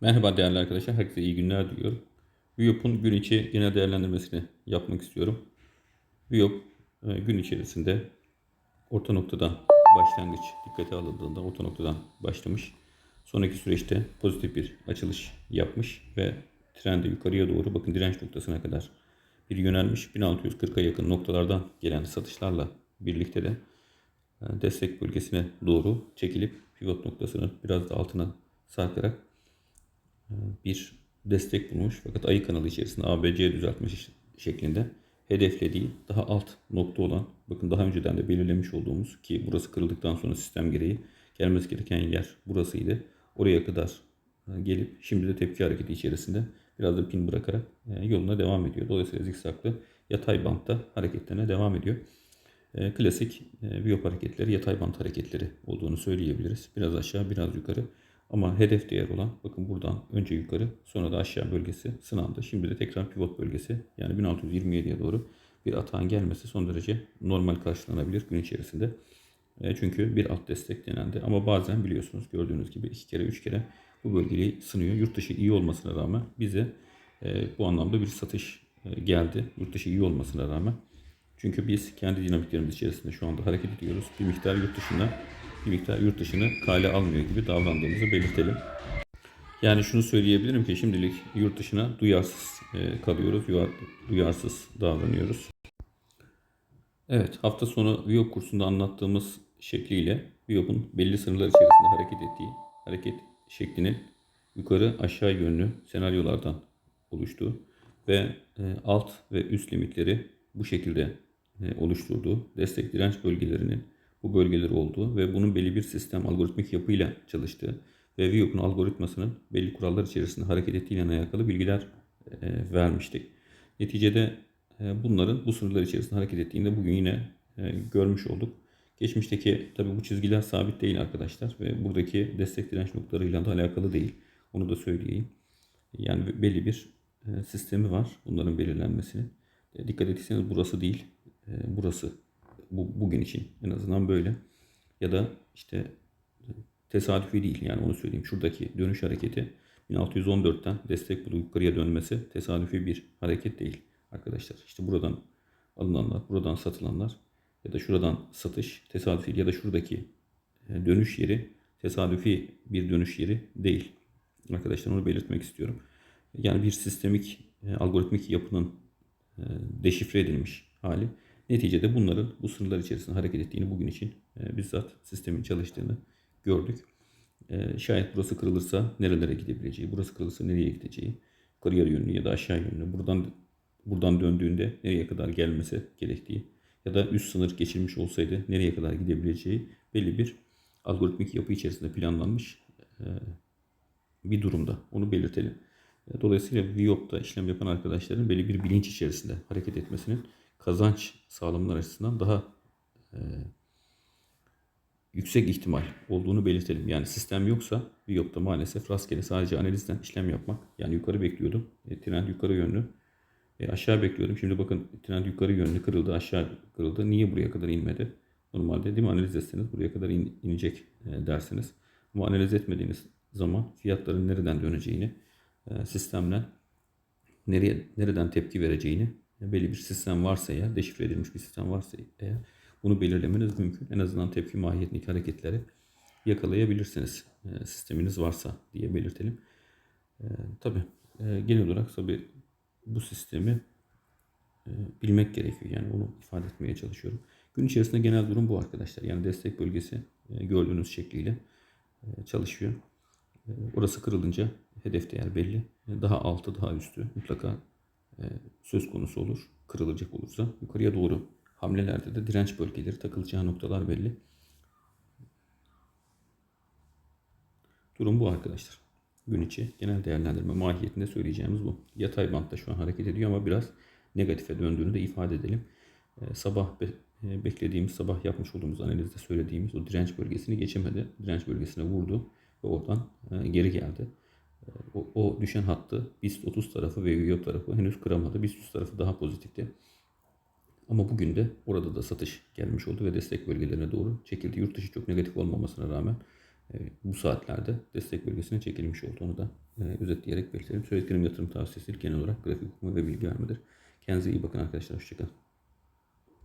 Merhaba değerli arkadaşlar. Herkese iyi günler diliyorum. Viyop'un gün içi genel değerlendirmesini yapmak istiyorum. Viyop e, gün içerisinde orta noktadan başlangıç dikkate alındığında orta noktadan başlamış. Sonraki süreçte pozitif bir açılış yapmış ve trendi yukarıya doğru bakın direnç noktasına kadar bir yönelmiş. 1640'a yakın noktalardan gelen satışlarla birlikte de e, destek bölgesine doğru çekilip pivot noktasının biraz da altına sarkarak bir destek bulmuş. Fakat ayı kanalı içerisinde ABC düzeltme şeş- şeklinde hedeflediği daha alt nokta olan bakın daha önceden de belirlemiş olduğumuz ki burası kırıldıktan sonra sistem gereği gelmesi gereken yer burasıydı. Oraya kadar e, gelip şimdi de tepki hareketi içerisinde biraz da pin bırakarak e, yoluna devam ediyor. Dolayısıyla zikzaklı yatay bantta hareketlerine devam ediyor. E, Klasik biyop hareketleri yatay bant hareketleri olduğunu söyleyebiliriz. Biraz aşağı biraz yukarı. Ama hedef değer olan bakın buradan önce yukarı sonra da aşağı bölgesi sınandı. Şimdi de tekrar pivot bölgesi yani 1627'ye doğru bir atağın gelmesi son derece normal karşılanabilir gün içerisinde. E, Çünkü bir alt destek denendi. Ama bazen biliyorsunuz gördüğünüz gibi iki kere üç kere bu bölgeyi sınıyor. Yurt dışı iyi olmasına rağmen bize e, bu anlamda bir satış e, geldi. Yurt dışı iyi olmasına rağmen. Çünkü biz kendi dinamiklerimiz içerisinde şu anda hareket ediyoruz. Bir miktar yurt dışına, bir miktar yurt dışını kale almıyor gibi davrandığımızı belirtelim. Yani şunu söyleyebilirim ki şimdilik yurt dışına duyarsız e, kalıyoruz, duyar- duyarsız davranıyoruz. Evet, hafta sonu Viyop kursunda anlattığımız şekliyle Viyop'un belli sınırlar içerisinde hareket ettiği hareket şeklinin yukarı aşağı yönlü senaryolardan oluştuğu ve e, alt ve üst limitleri bu şekilde e, oluşturduğu destek direnç bölgelerinin bu bölgeler olduğu ve bunun belli bir sistem algoritmik yapıyla çalıştığı ve Viyop'un algoritmasının belli kurallar içerisinde hareket ettiğiyle alakalı bilgiler e, vermiştik. Neticede e, bunların bu sınırlar içerisinde hareket ettiğinde bugün yine e, görmüş olduk. Geçmişteki tabi bu çizgiler sabit değil arkadaşlar ve buradaki destek direnç noktalarıyla da alakalı değil. Onu da söyleyeyim. Yani belli bir e, sistemi var bunların belirlenmesini. E, Dikkat ettiyseniz burası değil, e, burası bu, bugün için en azından böyle. Ya da işte tesadüfi değil yani onu söyleyeyim. Şuradaki dönüş hareketi 1614'ten destek bulup yukarıya dönmesi tesadüfi bir hareket değil arkadaşlar. İşte buradan alınanlar, buradan satılanlar ya da şuradan satış tesadüfi ya da şuradaki e, dönüş yeri tesadüfi bir dönüş yeri değil. Arkadaşlar onu belirtmek istiyorum. Yani bir sistemik e, algoritmik yapının e, deşifre edilmiş hali. Neticede bunların bu sınırlar içerisinde hareket ettiğini bugün için e, bizzat sistemin çalıştığını gördük. E, şayet burası kırılırsa nerelere gidebileceği, burası kırılırsa nereye gideceği, yukarıya yönlü ya da aşağı yönlü, buradan buradan döndüğünde nereye kadar gelmesi gerektiği ya da üst sınır geçilmiş olsaydı nereye kadar gidebileceği belli bir algoritmik yapı içerisinde planlanmış e, bir durumda. Onu belirtelim. E, Dolayısıyla Viyop'ta işlem yapan arkadaşların belli bir bilinç içerisinde hareket etmesinin kazanç sağlamalar açısından daha e, yüksek ihtimal olduğunu belirtelim. Yani sistem yoksa Viyop'ta maalesef rastgele sadece analizden işlem yapmak. Yani yukarı bekliyordum. E, trend yukarı yönlü. E, aşağı bekliyordum. Şimdi bakın trend yukarı yönlü kırıldı, aşağı kırıldı. Niye buraya kadar inmedi? Normalde değil mi analiz etseniz buraya kadar in- inecek e, dersiniz. Ama analiz etmediğiniz zaman fiyatların nereden döneceğini, e, sistemle nereye nereden tepki vereceğini belli bir sistem varsa eğer, deşifre edilmiş bir sistem varsa eğer bunu belirlemeniz mümkün. En azından tepki mahiyetindeki hareketleri yakalayabilirsiniz. E, sisteminiz varsa diye belirtelim. E, tabii e, genel olarak tabii bu sistemi e, bilmek gerekiyor. Yani onu ifade etmeye çalışıyorum. Gün içerisinde genel durum bu arkadaşlar. Yani destek bölgesi e, gördüğünüz şekliyle e, çalışıyor. E, Orası kırılınca hedef değer belli. E, Daha altı, daha üstü mutlaka söz konusu olur. Kırılacak olursa yukarıya doğru hamlelerde de direnç bölgeleri takılacağı noktalar belli. Durum bu arkadaşlar. Gün içi genel değerlendirme mahiyetinde söyleyeceğimiz bu. Yatay bantta şu an hareket ediyor ama biraz negatife döndüğünü de ifade edelim. Ee, sabah e, beklediğimiz, sabah yapmış olduğumuz analizde söylediğimiz o direnç bölgesini geçemedi. Direnç bölgesine vurdu ve oradan e, geri geldi. O, o düşen hattı BIST 30 tarafı ve UYO tarafı henüz kıramadı. BIST 100 tarafı daha pozitifti. Ama bugün de orada da satış gelmiş oldu ve destek bölgelerine doğru çekildi. Yurt dışı çok negatif olmamasına rağmen e, bu saatlerde destek bölgesine çekilmiş olduğunu da e, özetleyerek belirtelim. Söylediklerim yatırım tavsiyesi genel olarak grafik okuma ve bilgi vermedir. Kendinize iyi bakın arkadaşlar. Hoşçakalın.